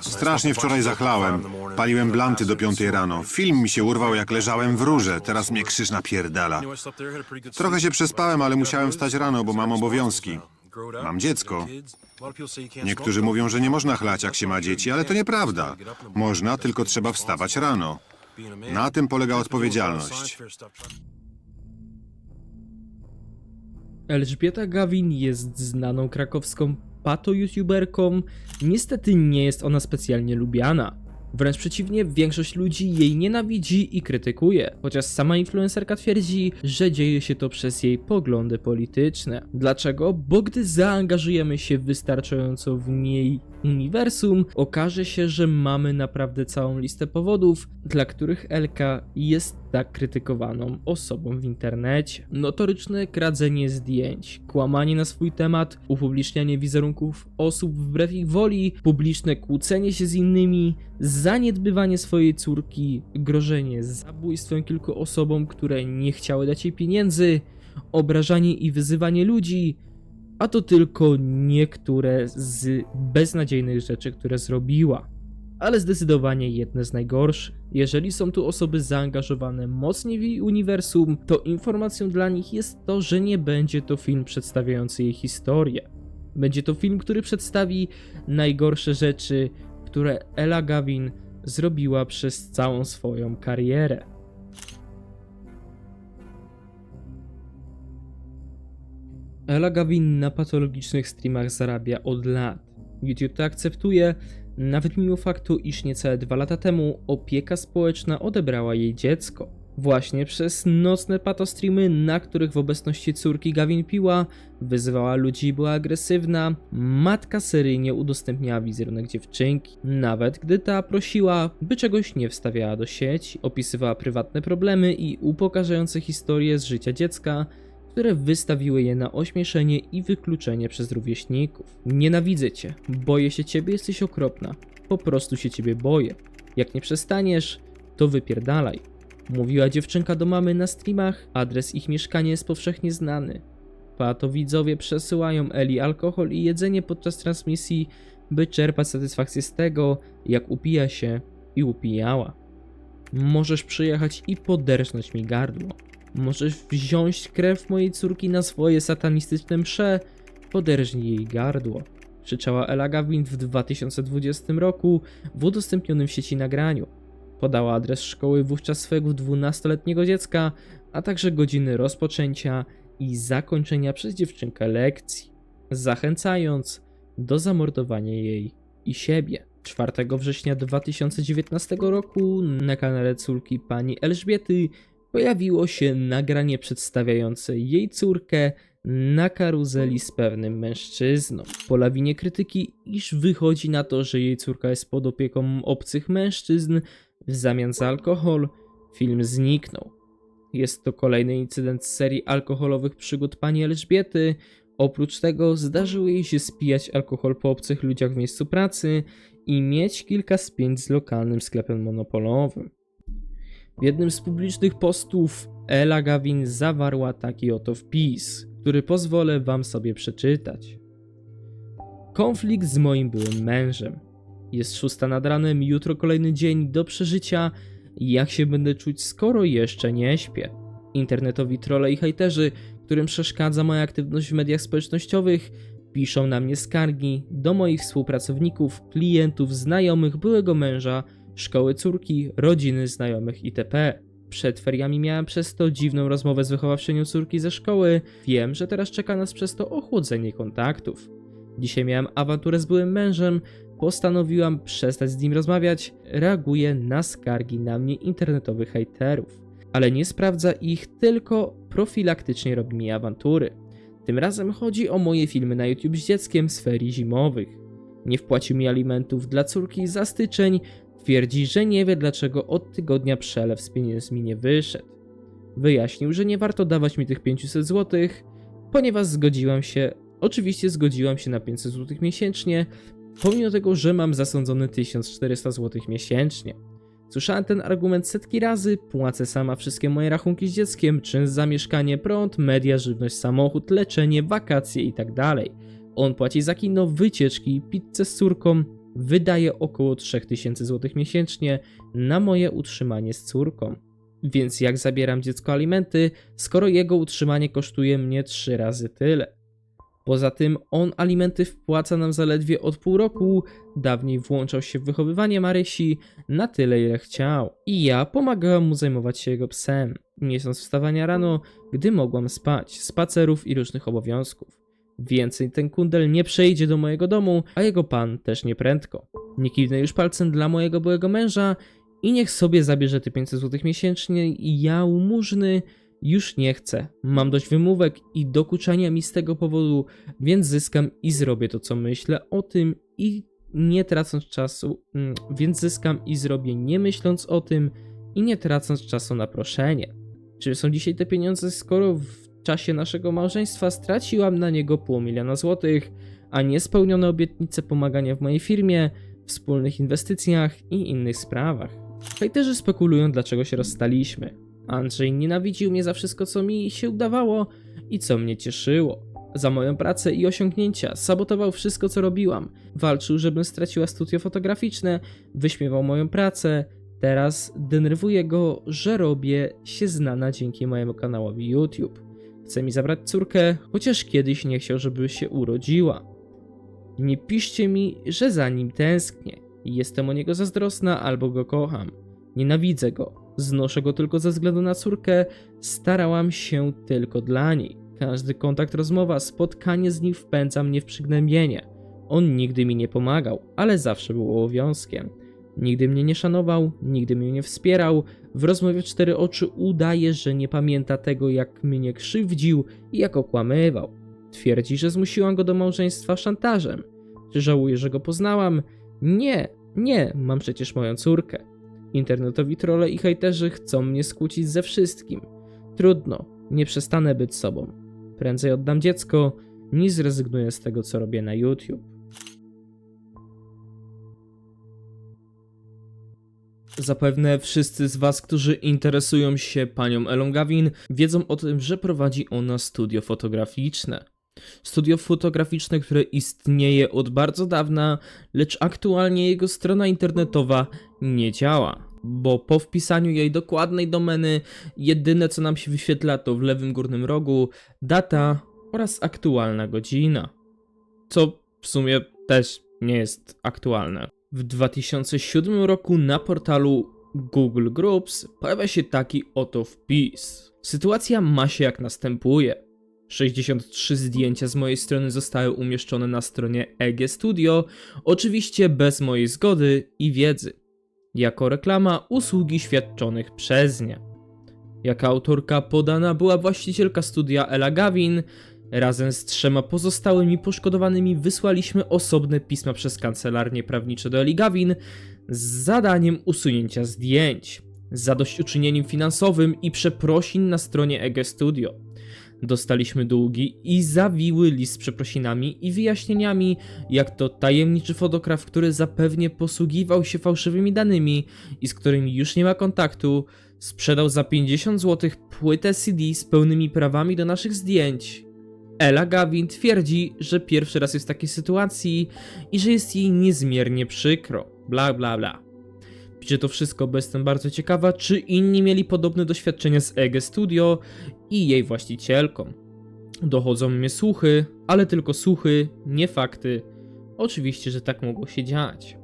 Strasznie wczoraj zachlałem. Paliłem blanty do piątej rano. Film mi się urwał, jak leżałem w rurze. Teraz mnie krzyż napierdala. Trochę się przespałem, ale musiałem wstać rano, bo mam obowiązki. Mam dziecko. Niektórzy mówią, że nie można chlać, jak się ma dzieci, ale to nieprawda. Można, tylko trzeba wstawać rano. Na tym polega odpowiedzialność. Elżbieta Gawin jest znaną krakowską pato-youtuberką. Niestety nie jest ona specjalnie lubiana. Wręcz przeciwnie, większość ludzi jej nienawidzi i krytykuje, chociaż sama influencerka twierdzi, że dzieje się to przez jej poglądy polityczne. Dlaczego? Bo gdy zaangażujemy się wystarczająco w niej uniwersum, okaże się, że mamy naprawdę całą listę powodów, dla których Elka jest tak krytykowaną osobą w internecie. Notoryczne kradzenie zdjęć, kłamanie na swój temat, upublicznianie wizerunków osób wbrew ich woli, publiczne kłócenie się z innymi, zaniedbywanie swojej córki, grożenie zabójstwem kilku osobom, które nie chciały dać jej pieniędzy, obrażanie i wyzywanie ludzi, a to tylko niektóre z beznadziejnych rzeczy, które zrobiła. Ale zdecydowanie jedne z najgorszych. Jeżeli są tu osoby zaangażowane mocniej w uniwersum, to informacją dla nich jest to, że nie będzie to film przedstawiający jej historię. Będzie to film, który przedstawi najgorsze rzeczy, które Ella Gavin zrobiła przez całą swoją karierę. Ella Gavin na patologicznych streamach zarabia od lat. YouTube to akceptuje, nawet mimo faktu, iż niecałe dwa lata temu opieka społeczna odebrała jej dziecko. Właśnie przez nocne patostreamy, na których w obecności córki Gavin piła, wyzywała ludzi była agresywna, matka seryjnie udostępniała wizerunek dziewczynki. Nawet gdy ta prosiła, by czegoś nie wstawiała do sieci, opisywała prywatne problemy i upokarzające historie z życia dziecka, które wystawiły je na ośmieszenie i wykluczenie przez rówieśników. Nienawidzę cię, boję się ciebie, jesteś okropna. Po prostu się ciebie boję. Jak nie przestaniesz, to wypierdalaj. Mówiła dziewczynka do mamy na streamach, adres ich mieszkania jest powszechnie znany. Pato widzowie przesyłają Eli alkohol i jedzenie podczas transmisji, by czerpać satysfakcję z tego, jak upija się i upijała. Możesz przyjechać i poderżnąć mi gardło. Możesz wziąć krew mojej córki na swoje satanistyczne msze, poderżnij jej gardło. Krzyczała Ella Gavin w 2020 roku w udostępnionym w sieci nagraniu. Podała adres szkoły wówczas swojego 12-letniego dziecka, a także godziny rozpoczęcia i zakończenia przez dziewczynkę lekcji, zachęcając do zamordowania jej i siebie. 4 września 2019 roku na kanale córki pani Elżbiety pojawiło się nagranie przedstawiające jej córkę na karuzeli z pewnym mężczyzną. Po lawinie krytyki, iż wychodzi na to, że jej córka jest pod opieką obcych mężczyzn w zamian za alkohol, film zniknął. Jest to kolejny incydent z serii alkoholowych przygód pani Elżbiety. Oprócz tego zdarzyło jej się spijać alkohol po obcych ludziach w miejscu pracy i mieć kilka spięć z lokalnym sklepem monopolowym. W jednym z publicznych postów Ella Gavin zawarła taki oto wpis, który pozwolę wam sobie przeczytać. Konflikt z moim byłym mężem. Jest szósta nad ranem, jutro kolejny dzień do przeżycia. Jak się będę czuć, skoro jeszcze nie śpię? Internetowi trolle i hejterzy, którym przeszkadza moja aktywność w mediach społecznościowych, piszą na mnie skargi do moich współpracowników, klientów, znajomych, byłego męża, szkoły córki, rodziny, znajomych itp. Przed feriami miałem przez to dziwną rozmowę z wychowawczynią córki ze szkoły. Wiem, że teraz czeka nas przez to ochłodzenie kontaktów. Dzisiaj miałem awanturę z byłym mężem, postanowiłam przestać z nim rozmawiać. Reaguję na skargi na mnie internetowych hejterów. Ale nie sprawdza ich, tylko profilaktycznie robi mi awantury. Tym razem chodzi o moje filmy na YouTube z dzieckiem z ferii zimowych. Nie wpłacił mi alimentów dla córki za styczeń, Twierdzi, że nie wie dlaczego od tygodnia przelew z pieniędzmi nie wyszedł. Wyjaśnił, że nie warto dawać mi tych 500 zł, ponieważ zgodziłam się, oczywiście zgodziłam się na 500 zł miesięcznie, pomimo tego, że mam zasądzony 1400 zł miesięcznie. Słyszałem ten argument setki razy, płacę sama wszystkie moje rachunki z dzieckiem, czynsz za mieszkanie, prąd, media, żywność, samochód, leczenie, wakacje itd. On płaci za kino, wycieczki, pizzę z córką, wydaje około 3000 zł miesięcznie na moje utrzymanie z córką. Więc jak zabieram dziecko alimenty, skoro jego utrzymanie kosztuje mnie trzy razy tyle? Poza tym on alimenty wpłaca nam zaledwie od pół roku, dawniej włączał się w wychowywanie Marysi na tyle ile chciał. I ja pomagałam mu zajmować się jego psem, miesiąc wstawania rano, gdy mogłam spać, spacerów i różnych obowiązków. Więcej ten kundel nie przejdzie do mojego domu, a jego pan też nie prędko. Nie kiwnę już palcem dla mojego byłego męża i niech sobie zabierze te 500 zł miesięcznie i ja łmużny już nie chcę. Mam dość wymówek i dokuczania mi z tego powodu, więc zyskam i zrobię to, co myślę o tym i nie tracąc czasu, mm, więc zyskam i zrobię nie myśląc o tym i nie tracąc czasu na proszenie. Czy są dzisiaj te pieniądze, skoro czasie naszego małżeństwa straciłam na niego pół miliona złotych, a niespełnione obietnice pomagania w mojej firmie, wspólnych inwestycjach i innych sprawach. Hejterzy spekulują, dlaczego się rozstaliśmy. Andrzej nienawidził mnie za wszystko, co mi się udawało i co mnie cieszyło. Za moją pracę i osiągnięcia sabotował wszystko, co robiłam. Walczył, żebym straciła studio fotograficzne, wyśmiewał moją pracę. Teraz denerwuje go, że robię się znana dzięki mojemu kanałowi YouTube. Chce mi zabrać córkę, chociaż kiedyś nie chciał, żeby się urodziła. Nie piszcie mi, że za nim tęsknię. Jestem o niego zazdrosna albo go kocham. Nienawidzę go. Znoszę go tylko ze względu na córkę. Starałam się tylko dla niej. Każdy kontakt, rozmowa, spotkanie z nim wpędza mnie w przygnębienie. On nigdy mi nie pomagał, ale zawsze był obowiązkiem. Nigdy mnie nie szanował, nigdy mnie nie wspierał. W rozmowie cztery oczy udaje, że nie pamięta tego, jak mnie krzywdził i jak okłamywał. Twierdzi, że zmusiłam go do małżeństwa szantażem. Czy żałuję, że go poznałam? Nie, nie, mam przecież moją córkę. Internetowi trolle i hejterzy chcą mnie skłócić ze wszystkim. Trudno, nie przestanę być sobą. Prędzej oddam dziecko, niż zrezygnuję z tego, co robię na YouTube. Zapewne wszyscy z Was, którzy interesują się panią Elą Gawin, wiedzą o tym, że prowadzi ona studio fotograficzne. Studio fotograficzne, które istnieje od bardzo dawna, lecz aktualnie jego strona internetowa nie działa, bo po wpisaniu jej dokładnej domeny jedyne co nam się wyświetla to w lewym górnym rogu data oraz aktualna godzina. Co w sumie też nie jest aktualne. W 2007 roku na portalu Google Groups pojawia się taki oto wpis. Sytuacja ma się jak następuje. 63 zdjęcia z mojej strony zostały umieszczone na stronie EG Studio, oczywiście bez mojej zgody i wiedzy, jako reklama usługi świadczonych przez nie. Jako autorka podana była właścicielka studia Ella Gavin. Razem z trzema pozostałymi poszkodowanymi wysłaliśmy osobne pisma przez kancelarnie prawnicze do Eli Gavin z zadaniem usunięcia zdjęć, zadośćuczynieniem finansowym i przeprosin na stronie EG Studio. Dostaliśmy długi i zawiły list z przeprosinami i wyjaśnieniami, jak to tajemniczy fotograf, który zapewnie posługiwał się fałszywymi danymi i z którymi już nie ma kontaktu, sprzedał za 50 zł płytę CD z pełnymi prawami do naszych zdjęć. Ella Gavin twierdzi, że pierwszy raz jest w takiej sytuacji i że jest jej niezmiernie przykro. Bla bla bla. Pisze to wszystko, bo jestem bardzo ciekawa, czy inni mieli podobne doświadczenia z EG Studio i jej właścicielką. Dochodzą mnie słuchy, ale tylko słuchy, nie fakty. Oczywiście, że tak mogło się dziać.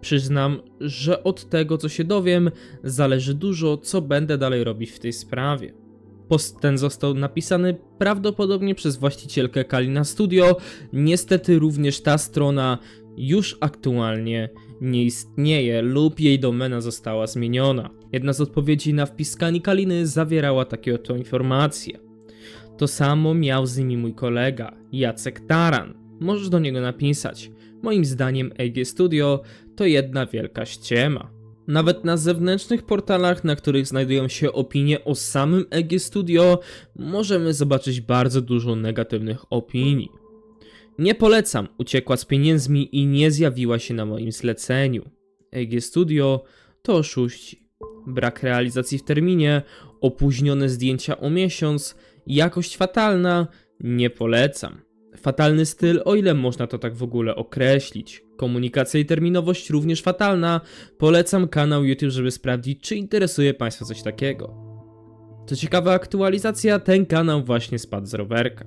Przyznam, że od tego, co się dowiem, zależy dużo, co będę dalej robić w tej sprawie. Post ten został napisany prawdopodobnie przez właścicielkę Kalina Studio. Niestety również ta strona już aktualnie nie istnieje lub jej domena została zmieniona. Jedna z odpowiedzi na wpis Kaliny zawierała takie oto informacje. To samo miał z nimi mój kolega, Jacek Taran. Możesz do niego napisać. Moim zdaniem EG Studio to jedna wielka ściema. Nawet na zewnętrznych portalach, na których znajdują się opinie o samym EG Studio, możemy zobaczyć bardzo dużo negatywnych opinii. Nie polecam, uciekła z pieniędzmi i nie zjawiła się na moim zleceniu. EG Studio to oszuści. Brak realizacji w terminie, opóźnione zdjęcia o miesiąc, jakość fatalna, nie polecam. Fatalny styl, o ile można to tak w ogóle określić. Komunikacja i terminowość również fatalna. Polecam kanał YouTube, żeby sprawdzić, czy interesuje Państwa coś takiego. Co ciekawa aktualizacja, ten kanał właśnie spadł z rowerka.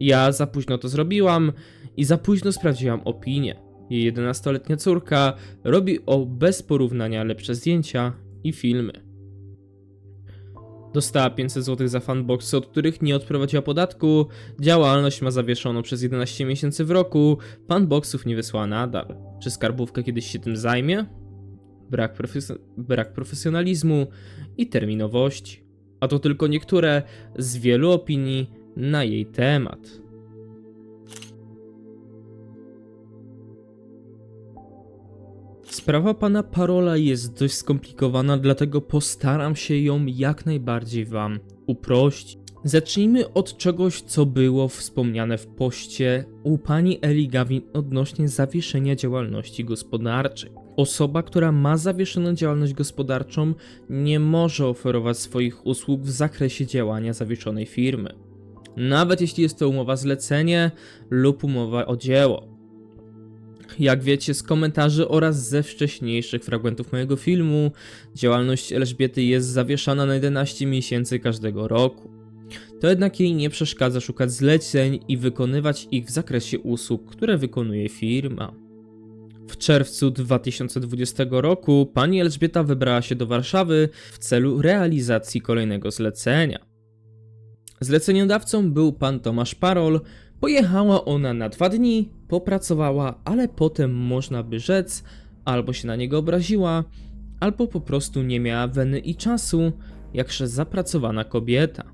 Ja za późno to zrobiłam i za późno sprawdziłam opinię. Jej 11-letnia córka robi o bez porównania lepsze zdjęcia i filmy. Dostała 500 zł za fanboxy, od których nie odprowadziła podatku. Działalność ma zawieszoną przez 11 miesięcy w roku. Fanboxów nie wysłała nadal. Czy skarbówka kiedyś się tym zajmie? Brak, profes- brak profesjonalizmu i terminowości. A to tylko niektóre z wielu opinii na jej temat. Sprawa pana Parola jest dość skomplikowana, dlatego postaram się ją jak najbardziej wam uprościć. Zacznijmy od czegoś, co było wspomniane w poście u pani Eli Gavin odnośnie zawieszenia działalności gospodarczej. Osoba, która ma zawieszoną działalność gospodarczą, nie może oferować swoich usług w zakresie działania zawieszonej firmy. Nawet jeśli jest to umowa zlecenie lub umowa o dzieło. Jak wiecie z komentarzy oraz ze wcześniejszych fragmentów mojego filmu, działalność Elżbiety jest zawieszana na 11 miesięcy każdego roku. To jednak jej nie przeszkadza szukać zleceń i wykonywać ich w zakresie usług, które wykonuje firma. W czerwcu 2020 roku pani Elżbieta wybrała się do Warszawy w celu realizacji kolejnego zlecenia. Zleceniodawcą był pan Tomasz Parol. Pojechała ona na dwa dni, popracowała, ale potem można by rzec, albo się na niego obraziła, albo po prostu nie miała weny i czasu, jakże zapracowana kobieta.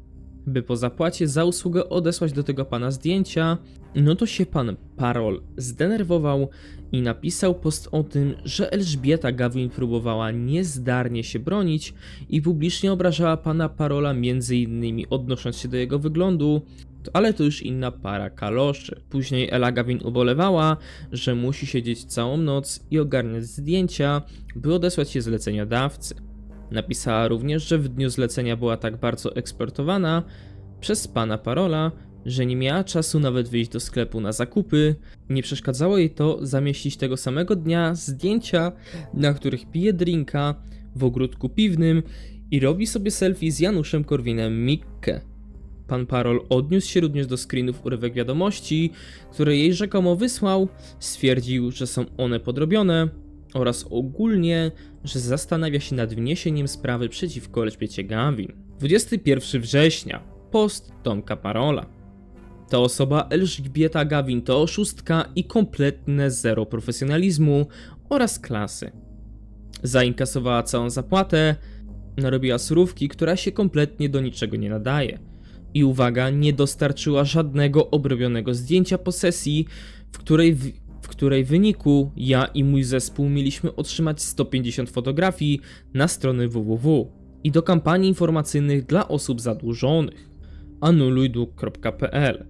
By po zapłacie za usługę odesłać do tego pana zdjęcia, no to się pan Parol zdenerwował i napisał post o tym, że Elżbieta Gawin próbowała niezdarnie się bronić i publicznie obrażała pana Parola innymi odnosząc się do jego wyglądu, ale to już inna para kaloszy. Później Ela Gawin ubolewała, że musi siedzieć całą noc i ogarniać zdjęcia, by odesłać je zleceniodawcy. Napisała również, że w dniu zlecenia była tak bardzo eksportowana przez pana Parola, że nie miała czasu nawet wyjść do sklepu na zakupy. Nie przeszkadzało jej to zamieścić tego samego dnia zdjęcia, na których pije drinka w ogródku piwnym i robi sobie selfie z Januszem Korwinem Mikke. Pan Parol odniósł się również do screenów urywek wiadomości, które jej rzekomo wysłał, stwierdził, że są one podrobione oraz ogólnie, że zastanawia się nad wniesieniem sprawy przeciwko Elżbiecie Gawin. 21 września. Post Tomka Parola. Ta osoba Elżbieta Gawin to oszustka i kompletne zero profesjonalizmu oraz klasy. Zainkasowała całą zapłatę, narobiła surówki, która się kompletnie do niczego nie nadaje. I uwaga, nie dostarczyła żadnego obrobionego zdjęcia po sesji, w której, w, w której wyniku ja i mój zespół mieliśmy otrzymać 150 fotografii na strony www i do kampanii informacyjnych dla osób zadłużonych anulujdług.pl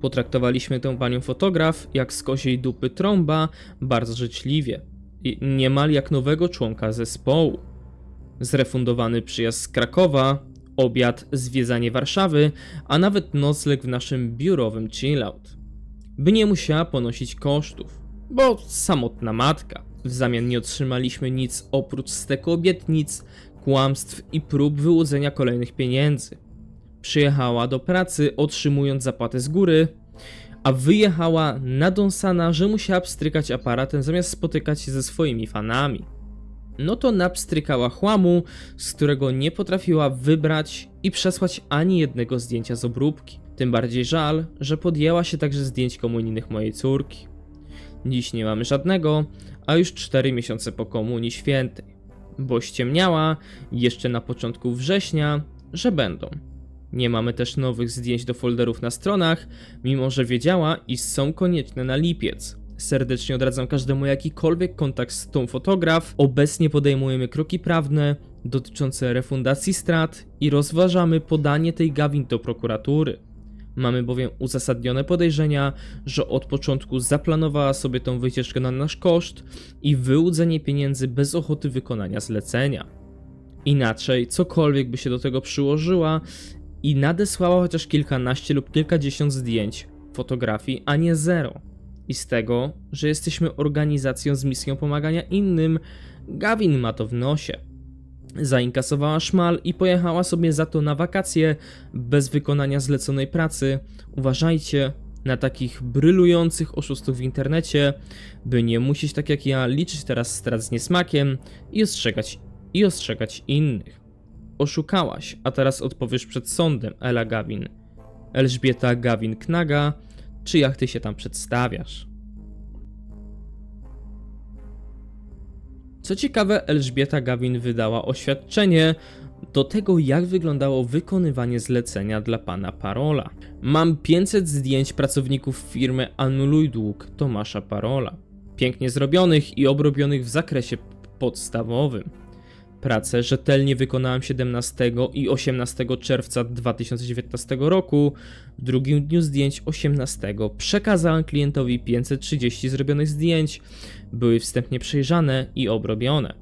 Potraktowaliśmy tę panią fotograf jak z kosiej dupy trąba bardzo życzliwie. Niemal jak nowego członka zespołu. Zrefundowany przyjazd z Krakowa, obiad, zwiedzanie Warszawy, a nawet nocleg w naszym biurowym chillout. By nie musiała ponosić kosztów, bo samotna matka. W zamian nie otrzymaliśmy nic oprócz steku obietnic, kłamstw i prób wyłudzenia kolejnych pieniędzy. Przyjechała do pracy otrzymując zapłatę z góry, a wyjechała nadąsana, że musiała pstrykać aparatem zamiast spotykać się ze swoimi fanami. No to napstrykała chłamu, z którego nie potrafiła wybrać i przesłać ani jednego zdjęcia z obróbki. Tym bardziej żal, że podjęła się także zdjęć komunijnych mojej córki. Dziś nie mamy żadnego, a już 4 miesiące po komunii świętej. Bo ściemniała jeszcze na początku września, że będą. Nie mamy też nowych zdjęć do folderów na stronach, mimo że wiedziała, iż są konieczne na lipiec. Serdecznie odradzam każdemu jakikolwiek kontakt z tą fotograf. Obecnie podejmujemy kroki prawne dotyczące refundacji strat i rozważamy podanie tej Gawin do prokuratury. Mamy bowiem uzasadnione podejrzenia, że od początku zaplanowała sobie tą wycieczkę na nasz koszt i wyłudzenie pieniędzy bez ochoty wykonania zlecenia. Inaczej, cokolwiek by się do tego przyłożyła i nadesłała chociaż kilkanaście lub kilkadziesiąt zdjęć, fotografii, a nie zero. I z tego, że jesteśmy organizacją z misją pomagania innym, Gavin ma to w nosie. Zainkasowała szmal i pojechała sobie za to na wakacje bez wykonania zleconej pracy. Uważajcie na takich brylujących oszustów w internecie, by nie musieć tak jak ja liczyć teraz strat z niesmakiem i ostrzegać, i ostrzegać innych. Oszukałaś, a teraz odpowiesz przed sądem, Ela Gavin. Elżbieta Gavin Knaga, czy jak ty się tam przedstawiasz? Co ciekawe, Elżbieta Gawin wydała oświadczenie do tego, jak wyglądało wykonywanie zlecenia dla pana Parola. Mam 500 zdjęć pracowników firmy Anuluj Dług Tomasza Parola. Pięknie zrobionych i obrobionych w zakresie podstawowym. Pracę rzetelnie wykonałem 17 i 18 czerwca 2019 roku. W drugim dniu zdjęć 18 przekazałem klientowi 530 zrobionych zdjęć. Były wstępnie przejrzane i obrobione.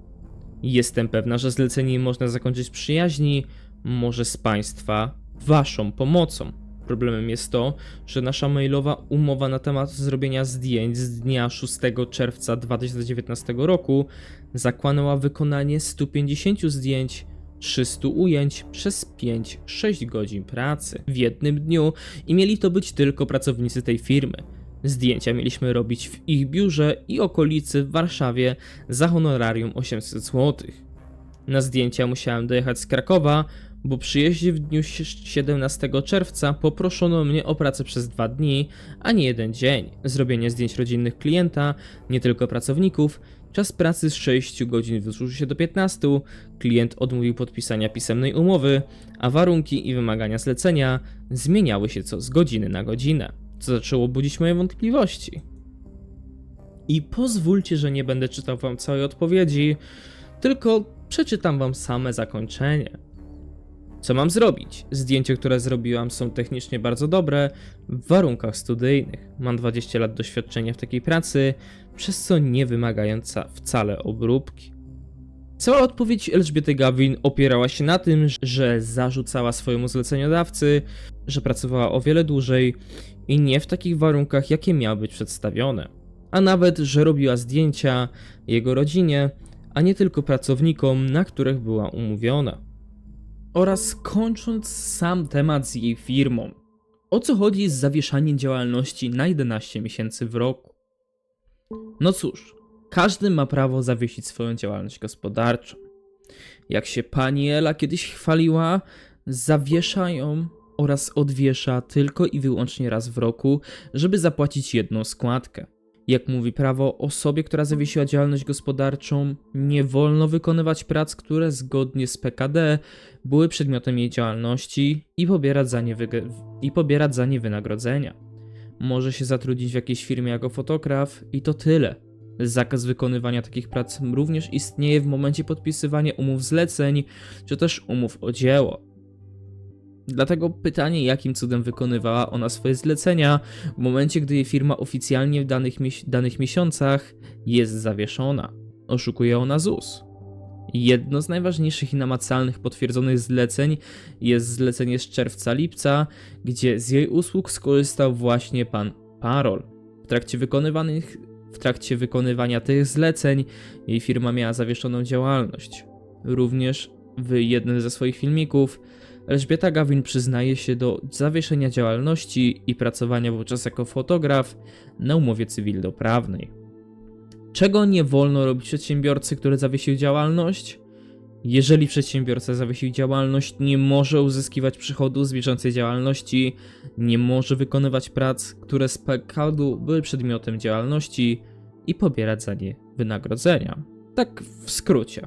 Jestem pewna, że zlecenie można zakończyć przyjaźni, może z Państwa Waszą pomocą. Problemem jest to, że nasza mailowa umowa na temat zrobienia zdjęć z dnia 6 czerwca 2019 roku zakładała wykonanie 150 zdjęć, 300 ujęć przez 5-6 godzin pracy w jednym dniu i mieli to być tylko pracownicy tej firmy. Zdjęcia mieliśmy robić w ich biurze i okolicy w Warszawie za honorarium 800 zł. Na zdjęcia musiałem dojechać z Krakowa, bo przy jeździe w dniu 17 czerwca poproszono mnie o pracę przez dwa dni, a nie jeden dzień. Zrobienie zdjęć rodzinnych klienta, nie tylko pracowników. Czas pracy z 6 godzin wydłużył się do 15. Klient odmówił podpisania pisemnej umowy, a warunki i wymagania zlecenia zmieniały się co z godziny na godzinę, co zaczęło budzić moje wątpliwości. I pozwólcie, że nie będę czytał wam całej odpowiedzi, tylko przeczytam wam same zakończenie. Co mam zrobić? Zdjęcia, które zrobiłam, są technicznie bardzo dobre w warunkach studyjnych. Mam 20 lat doświadczenia w takiej pracy, przez co nie wymagająca wcale obróbki. Cała odpowiedź Elżbiety Gawin opierała się na tym, że zarzucała swojemu zleceniodawcy, że pracowała o wiele dłużej i nie w takich warunkach, jakie miały być przedstawione. A nawet, że robiła zdjęcia jego rodzinie, a nie tylko pracownikom, na których była umówiona. Oraz kończąc sam temat z jej firmą. O co chodzi z zawieszaniem działalności na 11 miesięcy w roku? No cóż, każdy ma prawo zawiesić swoją działalność gospodarczą. Jak się pani Ela kiedyś chwaliła, zawiesza ją oraz odwiesza tylko i wyłącznie raz w roku, żeby zapłacić jedną składkę. Jak mówi prawo, osobie, która zawiesiła działalność gospodarczą, nie wolno wykonywać prac, które zgodnie z PKD były przedmiotem jej działalności i pobierać za nie, i pobierać za nie wynagrodzenia. Może się zatrudnić w jakiejś firmie jako fotograf i to tyle. Zakaz wykonywania takich prac również istnieje w momencie podpisywania umów zleceń, czy też umów o dzieło. Dlatego pytanie, jakim cudem wykonywała ona swoje zlecenia w momencie, gdy jej firma oficjalnie w danych, danych miesiącach jest zawieszona. Oszukuje ona ZUS. Jedno z najważniejszych i namacalnych potwierdzonych zleceń jest zlecenie z czerwca-lipca, gdzie z jej usług skorzystał właśnie pan Parol. W trakcie wykonywanych w trakcie wykonywania tych zleceń jej firma miała zawieszoną działalność. Również w jednym ze swoich filmików Elżbieta Gawin przyznaje się do zawieszenia działalności i pracowania wówczas jako fotograf na umowie cywilnoprawnej. Czego nie wolno robić przedsiębiorcy, który zawiesił działalność? Jeżeli przedsiębiorca zawiesił działalność, nie może uzyskiwać przychodu z bieżącej działalności, nie może wykonywać prac, które z PKD były przedmiotem działalności i pobierać za nie wynagrodzenia. Tak w skrócie.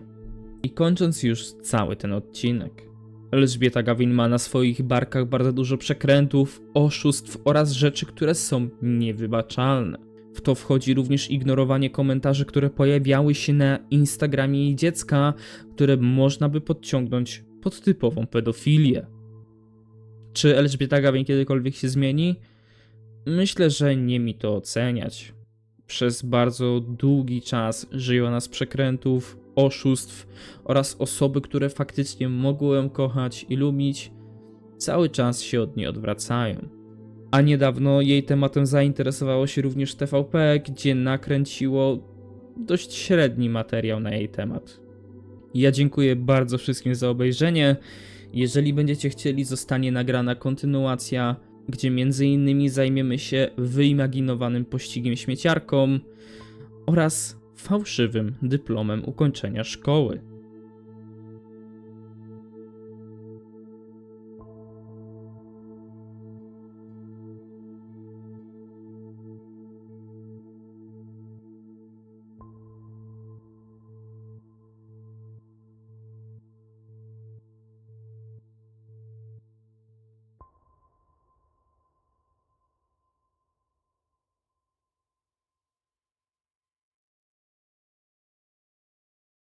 I kończąc już cały ten odcinek. Elżbieta Gawin ma na swoich barkach bardzo dużo przekrętów, oszustw oraz rzeczy, które są niewybaczalne. W to wchodzi również ignorowanie komentarzy, które pojawiały się na Instagramie jej dziecka, które można by podciągnąć pod typową pedofilię. Czy Elżbieta Gawin kiedykolwiek się zmieni? Myślę, że nie mi to oceniać. Przez bardzo długi czas żyje ona z przekrętów, oszustw oraz osoby, które faktycznie mogły kochać i lubić, cały czas się od niej odwracają. A niedawno jej tematem zainteresowało się również TVP, gdzie nakręciło dość średni materiał na jej temat. Ja dziękuję bardzo wszystkim za obejrzenie. Jeżeli będziecie chcieli, zostanie nagrana kontynuacja, gdzie między innymi zajmiemy się wyimaginowanym pościgiem śmieciarką oraz fałszywym dyplomem ukończenia szkoły.